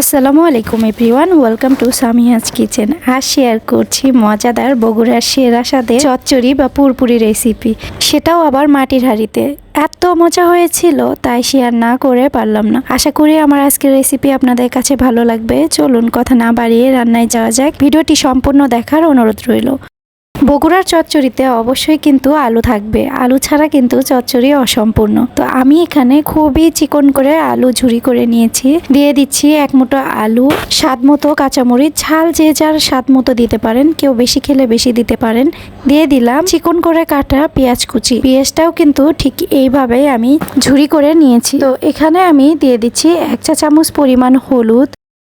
আসসালামু আলাইকুম everyone, welcome to Samiya's kitchen. আজ শেয়ার করছি মজাদার বগুড়ার সেরা স্বাদে চচ্চড়ি বা পুরপুরি রেসিপি। সেটাও আবার মাটির হাঁড়িতে। এত মজা হয়েছিল, তাই শেয়ার না করে পারলাম না। আশা করি আমার আজকের রেসিপি আপনাদের কাছে ভালো লাগবে। চলুন, কথা না বাড়িয়ে রান্নায় যাওয়া যাক। ভিডিওটি সম্পূর্ণ দেখার অনুরোধ রইল। বগুড়ার চচ্চড়িতে অবশ্যই কিন্তু আলু থাকবে। আলু ছাড়া কিন্তু চচ্চড়ি অসম্পূর্ণ। তো আমি এখানে খুবই চিকন করে আলু ঝুরি করে নিয়েছি। দিয়ে দিচ্ছি এক মুঠো আলু, স্বাদ মতো কাঁচামরিচ, ঝাল যে যার স্বাদ মতো দিতে পারেন, কেউ বেশি খেলে বেশি দিতে পারেন। দিয়ে দিলাম চিকন করে কাটা পেঁয়াজ কুচি। পেঁয়াজটাও কিন্তু ঠিক এইভাবেই আমি ঝুরি করে নিয়েছি। তো এখানে আমি দিয়ে দিচ্ছি এক চা চামচ পরিমাণ হলুদ,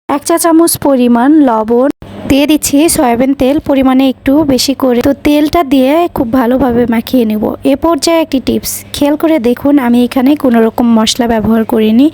এক চা চামচ পরিমাণ লবণ দিয়ে দিচ্ছি সয়াবিন তেল, পরিমাণে একটু বেশি করে। তো তেলটা দিয়ে খুব ভালোভাবে মাখিয়ে নেব। এ পর্যায়ে একটি টিপস। খেয়াল করে দেখুন, আমি এখানে কোনো রকম মশলা ব্যবহার করিনি।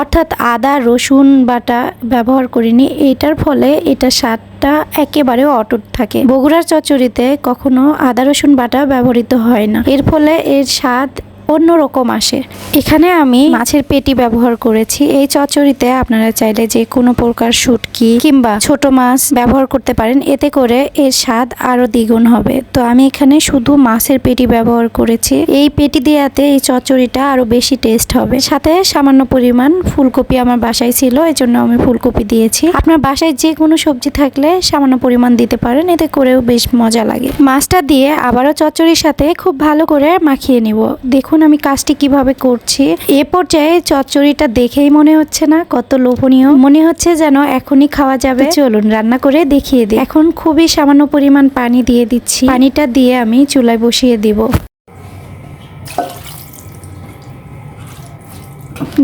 অর্থাৎ আদা, রসুন বাটা ব্যবহার করিনি। এটার ফলে এটা স্বাদটা একেবারে অটুট থাকে। বগুড়ার চচ্চড়িতে কখনো আদা, রসুন বাটা ব্যবহৃত হয় না। এর ফলে এর স্বাদ অন্যরকম আসে। এখানে আমি মাছের পেটি ব্যবহার করেছি। এই চচ্চড়িতে আপনারা চাইলে যে কোনো প্রকার শুটকি কিংবা ছোট মাছ ব্যবহার করতে পারেন। এতে করে এর স্বাদ আরও দ্বিগুণ হবে। তো আমি এখানে শুধু মাছের পেটি ব্যবহার করেছি। এই পেটি দেওয়াতে এই চচ্চড়িটা আরও বেশি টেস্ট হবে। সাথে সামান্য পরিমাণ ফুলকপি আমার বাসায় ছিল এই জন্য আমি ফুলকপি দিয়েছি। আপনার বাসায় যে কোনো সবজি থাকলে সামান্য পরিমাণ দিতে পারেন, এতে করেও বেশ মজা লাগে। মাছটা দিয়ে আবারও চচ্চড়ির সাথে খুব ভালো করে মাখিয়ে নিব। দেখুন আমি কাজটি কীভাবে করছি? এ পর্যায়ে চচ্চড়িটা দেখেই মনে হচ্ছে না কত লোভনীয়। মনে হচ্ছে যেন এখনই খাওয়া যাবে। চলুন রান্না করে দেখিয়ে দিই। এখন খুবই সামান্য পরিমাণ পানি দিয়ে দিচ্ছি। পানিটা দিয়ে আমি চুলায় বসিয়ে দিব।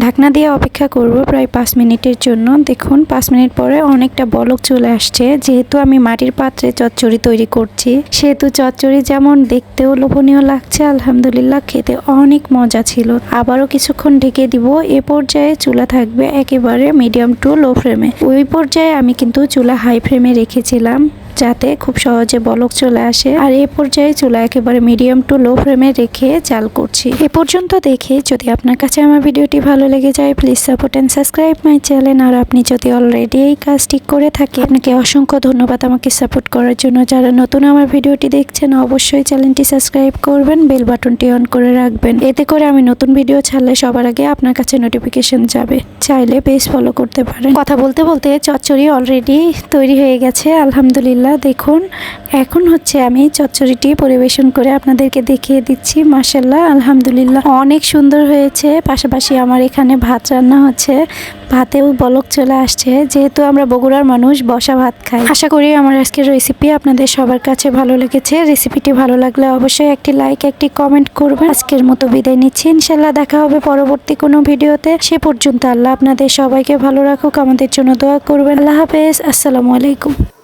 ঢাকনা দিয়ে অপেক্ষা করব প্রায় পাঁচ মিনিটের জন্য। দেখুন, পাঁচ মিনিট পরে অনেকটা বলক চলে আসছে। যেহেতু আমি মাটির পাত্রে চচ্চড়ি তৈরি করছি, সেহেতু চচ্চড়ি যেমন দেখতেও লোভনীয় লাগছে, আলহামদুলিল্লাহ খেতে অনেক মজা ছিল। আবারও কিছুক্ষণ ঢেকে দিব। এ পর্যায়ে চুলা থাকবে একেবারে মিডিয়াম টু লো ফ্লেমে ওই পর্যায়ে আমি কিন্তু চুলা হাই ফ্লেমে রেখেছিলাম। যাতে খুব সহজে বলক চলে আসে। আর এ পর্যায়ে চুলা একেবারে মিডিয়াম টু লো ফ্লেমে রেখে চাল করছি। এ পর্যন্ত দেখে যদি আপনার কাছে আমার ভিডিওটি ভালো লেগে যায় please support and subscribe my channel আর আপনি যদি অলরেডি এই কাজটি করে থাকেন, আপনাকে অসংখ্য ধন্যবাদ আমাকে সাপোর্ট করার জন্য। যারা নতুন আমার ভিডিওটি দেখছেন, অবশ্যই চ্যানেলটি সাবস্ক্রাইব করবেন বেল বাটনটি অন করে রাখবেন। এতে করে আমি নতুন ভিডিও ছাড়লে সবার আগে আপনার কাছে নোটিফিকেশন যাবে। চাইলে পেজ ফলো করতে পারেন। কথা বলতে বলতে চচ্চড়ি অলরেডি তৈরি হয়ে গেছে, আলহামদুলিল্লাহ। দেখুন, এখন হচ্ছে আমি চচ্চড়িটি পরিবেশন করে আপনাদেরকে দেখিয়ে দিচ্ছি। মাসাল্লাহ আলহামদুলিল্লাহ। অনেক সুন্দর হয়েছে। পাশাপাশি আমার এখানে ভাত রান্না হচ্ছে। ভাতেও বলক চলে আসছে। যেহেতু আমরা বগুড়ার মানুষ, বসা ভাত খাই। আশা করি আমার আজকের রেসিপি আপনাদের সবার কাছে ভালো লেগেছে। রেসিপিটি ভালো লাগলে অবশ্যই একটি লাইক একটি কমেন্ট করবেন। আজকের মতো বিদায় নিচ্ছি। ইনশাল্লাহ দেখা হবে পরবর্তী কোনো ভিডিওতে। সে পর্যন্ত আল্লাহ আপনাদের সবাইকে ভালো রাখুক। আমাদের জন্য দোয়া করবেন। আল্লাহ হাফেজ। আসসালামু আলাইকুম।